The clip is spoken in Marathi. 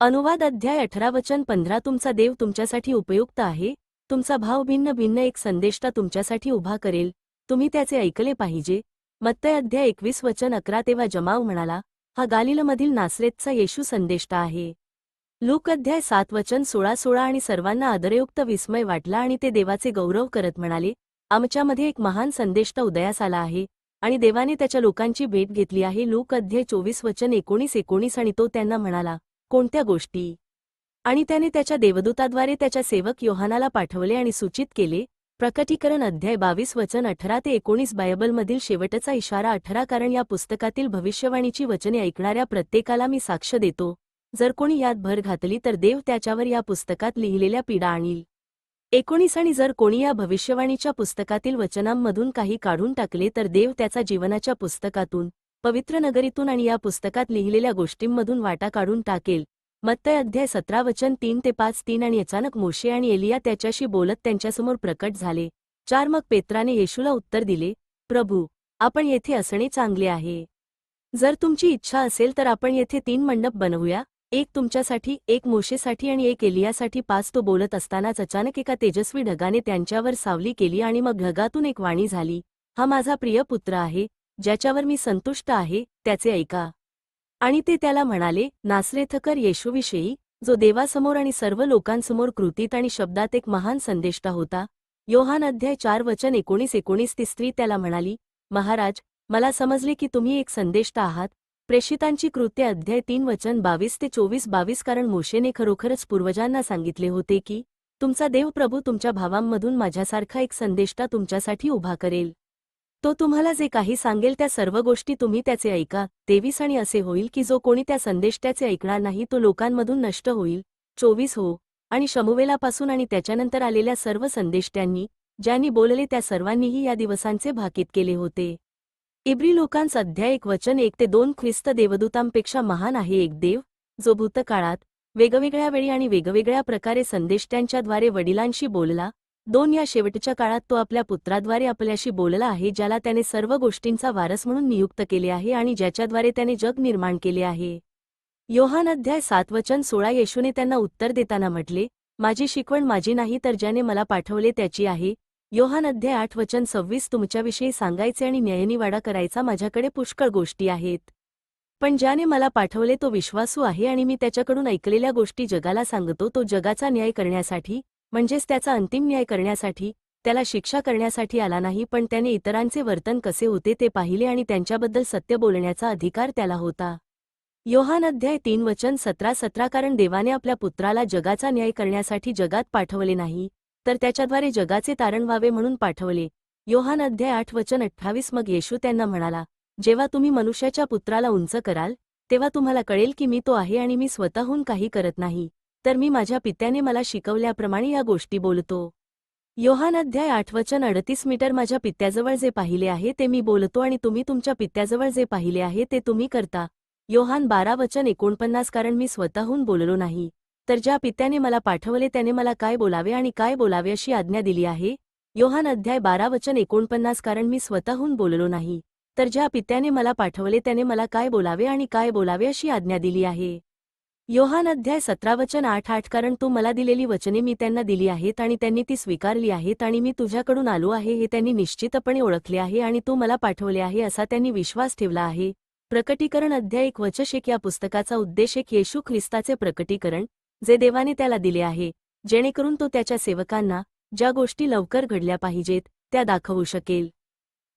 अनुवाद अध्याय अठरा वचन पंधरा तुमचा देव तुमच्यासाठी उपयुक्त आहे तुमचा भाव भिन्न भिन्न एक संदेष्टा तुमच्यासाठी उभा करेल तुम्ही त्याचे ऐकले पाहिजे. मत्तय अध्याय एकवीस वचन अकरा तेव्हा जमाव म्हणाला हा गालिलमधील नासरेतचा येशू संदेष्टा आहे. लूक अध्याय सात वचन सोळा सोळा आणि सर्वांना आदरयुक्त विस्मय वाटला आणि ते देवाचे गौरव करत म्हणाले आमच्यामध्ये एक महान संदेष्टा उदयास आला आहे आणि देवाने त्याच्या लोकांची भेट घेतली आहे. लूक अध्याय चोवीस वचन एकोणीस एकोणीस आणि तो त्यांना म्हणाला कोणत्या गोष्टी? आणि त्याने त्याच्या देवदूताद्वारे त्याच्या सेवक योहानाला पाठवले आणि सूचित केले प्रकटीकरण अध्याय बावीस वचन अठरा ते एकोणीस बायबलमधील शेवटचा इशारा अठरा कारण या पुस्तकातील भविष्यवाणीची वचने ऐकणाऱ्या प्रत्येकाला मी साक्ष देतो. जर कोणी यात भर घातली तर देव त्याच्यावर या पुस्तकात लिहिलेल्या पीडा आणील. एकोणीस आणि जर कोणी या भविष्यवाणीच्या पुस्तकातील वचनांमधून काही काढून टाकले तर देव त्याचा जीवनाच्या पुस्तकातून पवित्र नगरीतून आणि या पुस्तकात लिहिलेल्या गोष्टींमधून वाटा काढून टाकेल. मत्तय अध्याय सतरा वचन तीन ते पाच तीन आणि अचानक मोशे आणि एलिया त्याच्याशी बोलत त्यांच्यासमोर प्रकट झाले. चार मग पेत्राने येशूला उत्तर दिले प्रभू आपण येथे असणे चांगले आहे. जर तुमची इच्छा असेल तर आपण येथे तीन मंडप बनवूया एक तुमच्यासाठी एक मोशेसाठी आणि एक एलियासाठी. पाच तो बोलत असतानाच अचानक एका तेजस्वी ढगाने त्यांच्यावर सावली केली आणि मग ढगातून एक वाणी झाली हा माझा प्रिय पुत्र आहे ज्याच्यावर मी संतुष्ट आहे त्याचे ऐका. आणि ते त्याला म्हणाले नासरेथकर येशूविषयी जो देवासमोर आणि सर्व लोकांसमोर कृतीत आणि शब्दात एक महान संदेष्टा होता योहान अध्याय चार वचन एकोणीस एकोणीस ती स्त्री त्याला म्हणाली महाराज मला समजले की तुम्ही एक संदेष्टा आहात. प्रेषितांची कृत्य अध्याय तीन वचन बावीस ते चोवीस बावीस कारण मोशेने खरोखरच पूर्वजांना सांगितले होते की तुमचा देव प्रभू तुमच्या भावांमधून माझ्यासारखा एक संदेष्टा तुमच्यासाठी उभा करेल. तो तुम्हाला जे काही सांगेल त्या सर्व गोष्टी तुम्ही त्याचे ऐका. तेवीस आणि असे होईल की जो कोणी त्या संदेष्ट्याचे ऐकणार नाही तो लोकांमधून नष्ट होईल. चोवीस हो. आणि शमुवेलापासून आणि त्याच्यानंतर आलेल्या सर्व संदेष्ट्यांनी ज्यांनी बोलले त्या सर्वांनीही या दिवसांचे भाकीत केले होते. इब्री लोकांस अध्याय एक वचन एक ते दोन ख्रिस्त देवदूतांपेक्षा महान आहे एक देव जो भूतकाळात वेगवेगळ्या वेळी आणि वेगवेगळ्या प्रकारे संदेष्ट्यांच्याद्वारे वडिलांशी बोलला दोन या शेवटच्या काळात तो आपल्या पुत्राद्वारे आपल्याशी बोलला आहे ज्याला त्याने सर्व गोष्टींचा वारस म्हणून नियुक्त केले आहे आणि ज्याच्याद्वारे त्याने जग निर्माण केले आहे. योहान अध्याय सात वचन सोळा येशूने त्यांना उत्तर देताना म्हटले माझी शिकवण माझी नाही तर ज्याने मला पाठवले त्याची आहे. योहान अध्याय आठ वचन सव्वीस तुमच्याविषयी सांगायचे आणि न्यायनिवाडा करायचा माझ्याकडे पुष्कळ गोष्टी आहेत. पण ज्याने मला पाठवले तो विश्वासू आहे आणि मी त्याच्याकडून ऐकलेल्या गोष्टी जगाला सांगतो तो जगाचा न्याय करण्यासाठी म्हणजेच त्याचा अंतिम न्याय करण्यासाठी त्याला शिक्षा करण्यासाठी आला नाही पण त्याने इतरांचे वर्तन कसे होते ते पाहिले आणि त्यांच्याबद्दल सत्य बोलण्याचा अधिकार त्याला होता. योहान अध्याय तीन वचन सतरा सतरा कारण देवाने आपल्या पुत्राला जगाचा न्याय करण्यासाठी जगात पाठवले नाही तर त्याच्याद्वारे जगाचे तारण व्हावे म्हणून पाठवले. योहान अध्याय आठ वचन अठ्ठावीस मग येशू त्यांना म्हणाला जेव्हा तुम्ही मनुष्याच्या पुत्राला उंच कराल तेव्हा तुम्हाला कळेल की मी तो आहे आणि मी स्वतःहून काही करत नाही. तर मी माझ्या पित्याने मला शिकवल्याप्रमाणे या गोष्टी बोलतो. योहान अध्याय आठवचन अडतीस मीटर माझ्या पित्याजवळ जे पाहिले आहे ते मी बोलतो आणि तुम्ही तुमच्या पित्याजवळ जे पाहिले आहे ते तुम्ही करता. योहान बारा वचन एकोणपन्नास कारण मी स्वतःहून बोललो नाही. तर ज्या पित्याने मला पाठवले त्याने मला काय बोलावे आणि काय बोलावे अशी आज्ञा दिली आहे? योहान अध्याय बारा वचन एकोणपन्नास कारण मी स्वतःहून बोललो नाही. तर ज्या पित्याने मला पाठवले त्याने मला काय बोलावे आणि काय बोलावे अशी आज्ञा दिली आहे? योहान अध्याय सतरा वचन आठ आठ कारण तू मला दिलेली वचने मी त्यांना दिली आहेत आणि त्यांनी ती स्वीकारली आहेत आणि मी तुझ्याकडून आलो आहे हे त्यांनी निश्चितपणे ओळखले आहे आणि तू मला पाठवले आहे असा त्यांनी विश्वास ठेवला आहे. प्रकटीकरण अध्याय एक वचशेक या पुस्तकाचा उद्देश एक येशू ख्रिस्ताचे प्रकटीकरण जे देवाने त्याला दिले आहे जेणेकरून तो त्याच्या सेवकांना ज्या गोष्टी लवकर घडल्या पाहिजेत त्या दाखवू शकेल.